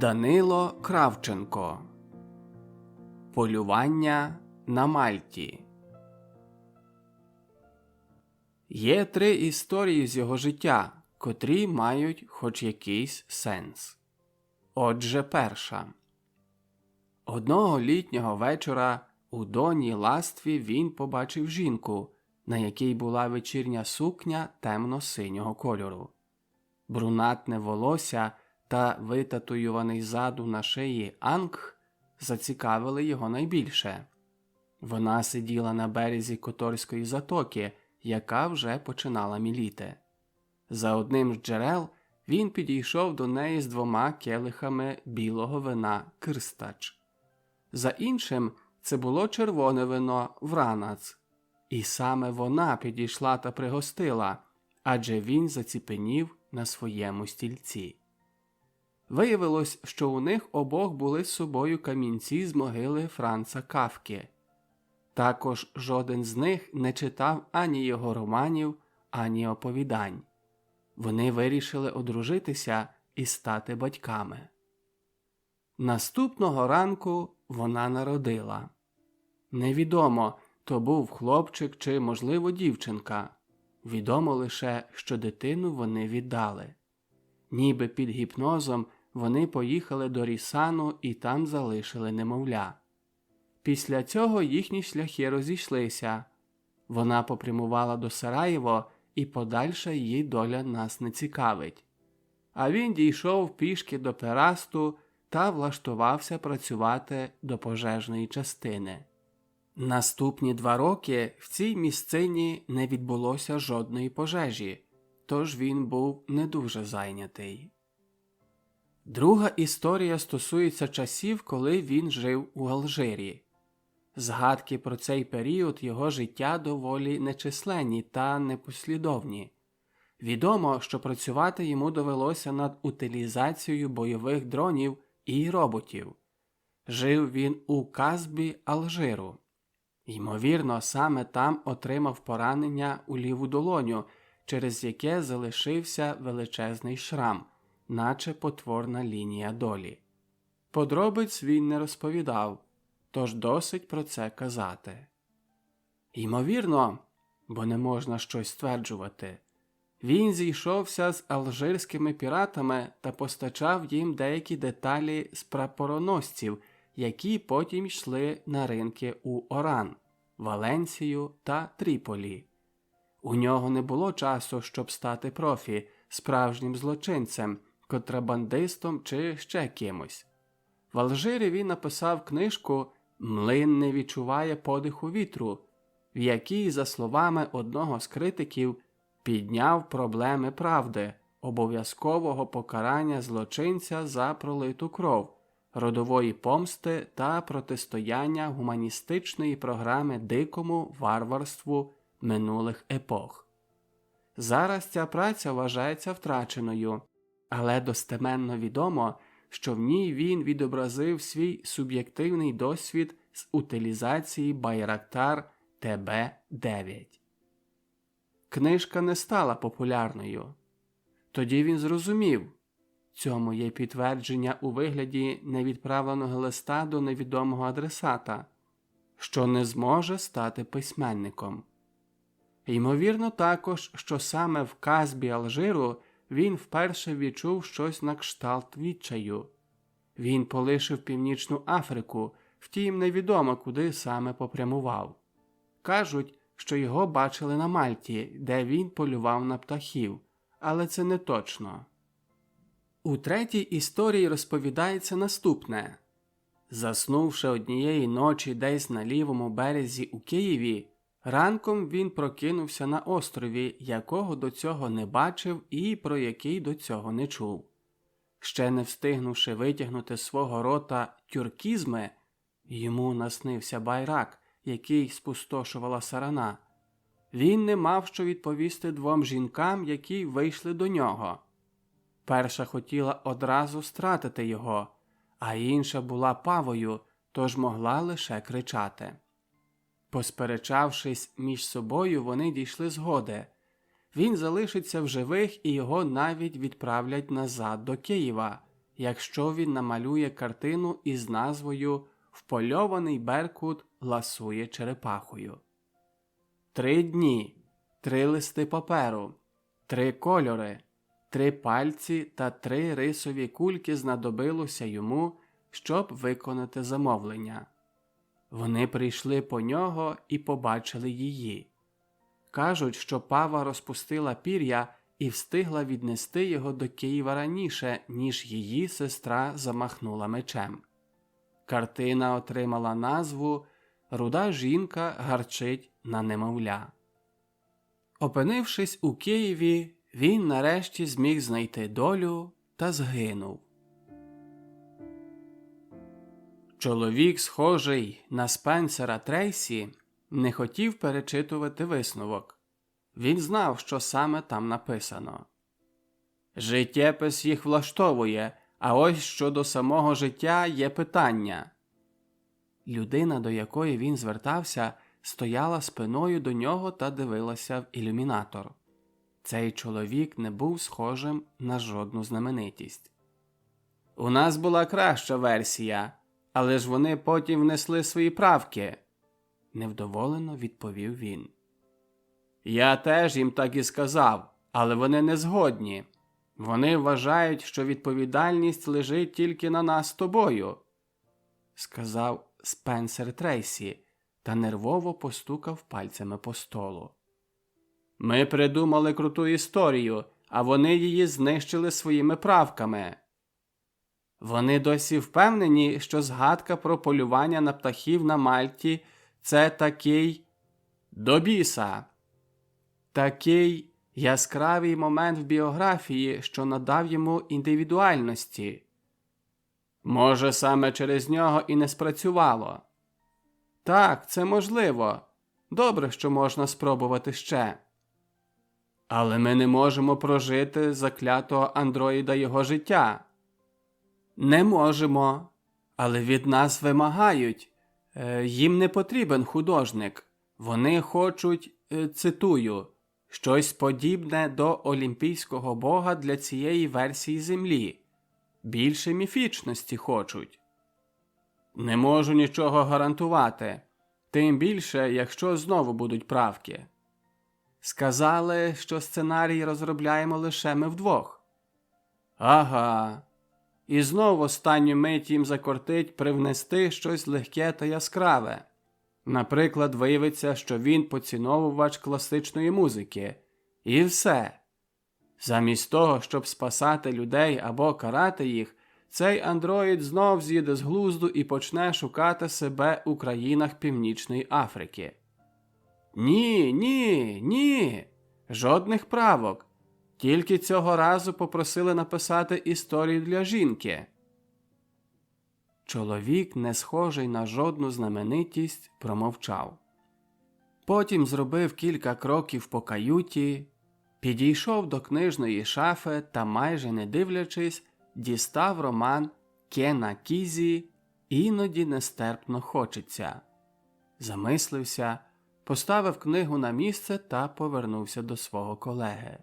Данило Кравченко Полювання на Мальті Є три історії з його життя, котрі мають хоч якийсь сенс. Отже, перша. Одного літнього вечора у доні ластві він побачив жінку, на якій була вечірня сукня темно-синього кольору. Брунатне волосся та витатуюваний ззаду на шиї Ангх зацікавили його найбільше. Вона сиділа на березі Которської затоки, яка вже починала міліти. За одним з джерел він підійшов до неї з двома келихами білого вина Кирстач. За іншим це було червоне вино Вранац, і саме вона підійшла та пригостила, адже він заціпенів на своєму стільці. Виявилось, що у них обох були з собою камінці з могили Франца Кавки. Також жоден з них не читав ані його романів, ані оповідань. Вони вирішили одружитися і стати батьками. Наступного ранку вона народила. Невідомо, то був хлопчик чи, можливо, дівчинка. Відомо лише, що дитину вони віддали. Ніби під гіпнозом вони поїхали до Рісану і там залишили немовля. Після цього їхні шляхи розійшлися. Вона попрямувала до Сараєво, і подальша її доля нас не цікавить. А він дійшов пішки до Перасту та влаштувався працювати до пожежної частини. Наступні два роки в цій місцині не відбулося жодної пожежі, тож він був не дуже зайнятий. Друга історія стосується часів, коли він жив у Алжирі. Згадки про цей період його життя доволі нечисленні та непослідовні. Відомо, що працювати йому довелося над утилізацією бойових дронів і роботів. Жив він у Казбі Алжиру. Ймовірно, саме там отримав поранення у ліву долоню, через яке залишився величезний шрам, наче потворна лінія долі. Подробиць він не розповідав, тож досить про це казати. Ймовірно, бо не можна щось стверджувати, він зійшовся з алжирськими піратами та постачав їм деякі деталі з прапороносців, які потім йшли на ринки у Оран, Валенсію та Тріполі. У нього не було часу, щоб стати профі, справжнім злочинцем, контрабандистом чи ще кимось. В Алжирі він написав книжку Млин не відчуває подиху вітру, в якій, за словами одного з критиків, підняв проблеми правди, обов'язкового покарання злочинця за пролиту кров, родової помсти та протистояння гуманістичної програми дикому варварству минулих епох. Зараз ця праця вважається втраченою, але достеменно відомо, що в ній він відобразив свій суб'єктивний досвід з утилізації Байрактар ТБ-9. Книжка не стала популярною. Тоді він зрозумів цьому є підтвердження у вигляді невідправленого листа до невідомого адресата, що не зможе стати письменником. Ймовірно, також, що саме в казбі Алжиру він вперше відчув щось на кшталт відчаю. Він полишив Північну Африку, втім, невідомо, куди саме попрямував. Кажуть, що його бачили на Мальті, де він полював на птахів, але це не точно. У третій історії розповідається наступне заснувши однієї ночі десь на лівому березі у Києві, ранком він прокинувся на острові, якого до цього не бачив і про який до цього не чув. Ще не встигнувши витягнути свого рота тюркізми, йому наснився байрак, який спустошувала сарана. Він не мав що відповісти двом жінкам, які вийшли до нього. Перша хотіла одразу стратити його, а інша була павою, тож могла лише кричати. Посперечавшись між собою, вони дійшли згоди. Він залишиться в живих і його навіть відправлять назад до Києва, якщо він намалює картину із назвою Впольований Беркут ласує черепахою. Три дні, три листи паперу, три кольори, три пальці та три рисові кульки знадобилося йому, щоб виконати замовлення. Вони прийшли по нього і побачили її. Кажуть, що пава розпустила пір'я і встигла віднести його до Києва раніше, ніж її сестра замахнула мечем. Картина отримала назву Руда жінка гарчить на немовля. Опинившись у Києві, він нарешті зміг знайти долю та згинув. Чоловік, схожий на Спенсера Трейсі, не хотів перечитувати висновок. Він знав, що саме там написано. Життєпис їх влаштовує, а ось щодо самого життя є питання. Людина, до якої він звертався, стояла спиною до нього та дивилася в ілюмінатор. Цей чоловік не був схожим на жодну знаменитість. У нас була краща версія, але ж вони потім внесли свої правки, невдоволено відповів він. Я теж їм так і сказав, але вони не згодні. Вони вважають, що відповідальність лежить тільки на нас з тобою, сказав Спенсер Трейсі та нервово постукав пальцями по столу. Ми придумали круту історію, а вони її знищили своїми правками. Вони досі впевнені, що згадка про полювання на птахів на Мальті це такий до біса. Такий яскравий момент в біографії, що надав йому індивідуальності. Може, саме через нього і не спрацювало. Так, це можливо. Добре, що можна спробувати ще. Але ми не можемо прожити заклятого андроїда його життя. Не можемо, але від нас вимагають. Е, їм не потрібен художник. Вони хочуть, е, цитую, щось подібне до олімпійського бога для цієї версії землі. Більше міфічності хочуть. Не можу нічого гарантувати, тим більше, якщо знову будуть правки. Сказали, що сценарій розробляємо лише ми вдвох. Ага. І знов останню мить їм закортить привнести щось легке та яскраве. Наприклад, виявиться, що він поціновувач класичної музики. І все. Замість того, щоб спасати людей або карати їх, цей андроїд знов з'їде з глузду і почне шукати себе у країнах Північної Африки. Ні, ні, ні. Жодних правок. Тільки цього разу попросили написати історію для жінки. Чоловік, не схожий на жодну знаменитість, промовчав. Потім зробив кілька кроків по каюті, підійшов до книжної шафи та, майже не дивлячись, дістав роман Кена Кізі іноді нестерпно хочеться. Замислився, поставив книгу на місце та повернувся до свого колеги.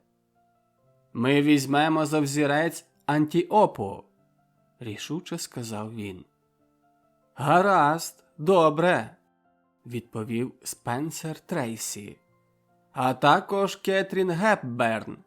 Ми візьмемо за взірець Антіопу, рішуче сказав він. Гаразд, добре, відповів Спенсер Трейсі, а також Кетрін Гепберн.